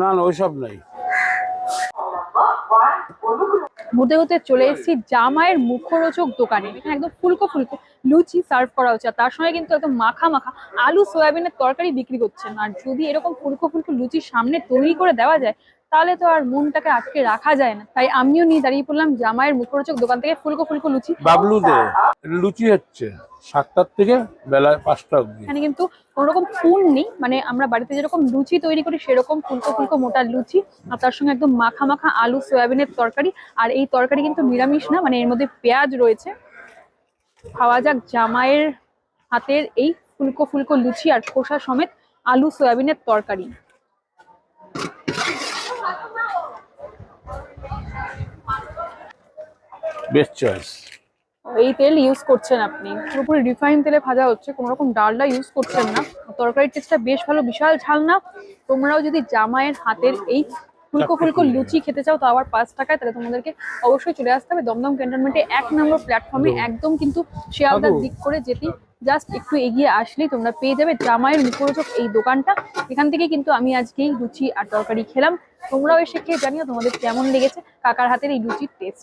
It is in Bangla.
না না, ওইসব নাই। হতে হতে চলে এসেছি জামাইয়ের মুখরোচক দোকানে। এখানে একদম ফুলকো ফুলকো লুচি সার্ভ করা হচ্ছে। তার সঙ্গে কিন্তু একদম মাখা মাখা আলু, সয়াবিনের তরকারি বিক্রি করছেন আর যদি এরকম ফুলকো ফুলকো লুচি সামনে তৈরি করে দেওয়া যায় তাহলে তো আর মনটাকে আটকে রাখা যায় না। তাই আমিও নিয়ে দাঁড়িয়ে পড়লাম জামাইয়ের মুখরোচক দোকান থেকে ফুলকো ফুলকো লুচি। বাবলুতে লুচি হচ্ছে সাতটার থেকে বেলায় পাঁচটা অবধি। এখানে কিন্তু কোনো রকম পুন নেই মানে আমরা বাড়িতে যেরকম লুচি তৈরি করি সেরকম ফুলকো ফুলকো মোটা লুচি আর তার সঙ্গে একদম মাখা মাখা আলু সয়াবিনের তরকারি। আর এই তরকারি কিন্তু নিরামিষ না মানে এর মধ্যে পেঁয়াজ রয়েছে। খাওয়া যাক জামাইয়ের হাতের এই ফুলকো ফুলকো লুচি আর খোসা সমেত আলু সয়াবিনের তরকারি। বেস্ট চয়েস এই তেল ইউজ করছেন আপনি। পুরোপুরি রিফাইন তেলে ভাজা হচ্ছে কোনো রকম ডালডা ইউজ করছেন না। তরকারির টেস্টটা বেশ ভালো বিশাল ঝাল না? তোমরাও যদি জামাইয়ের হাতের এই ফুলকো ফুলকো লুচি খেতে চাও তো আবার পাঁচ টাকায় তাহলে তোমাদেরকে অবশ্যই চলে আসতে হবে। দমদম ক্যান্টনমেন্টে এক নম্বর প্ল্যাটফর্মে একদম কিন্তু শিয়ালদার। দিক করে যেতে জাস্ট একটু এগিয়ে আসলেই তোমরা পেয়ে যাবে। জামাইয়ের মুখরোচক এই দোকানটা, এখান থেকে কিন্তু আমি আজকেই লুচি আর তরকারি খেলাম। তোমরাও এসে খেয়ে জানিও তোমাদের কেমন লেগেছে, কাকার হাতের এই লুচির টেস্ট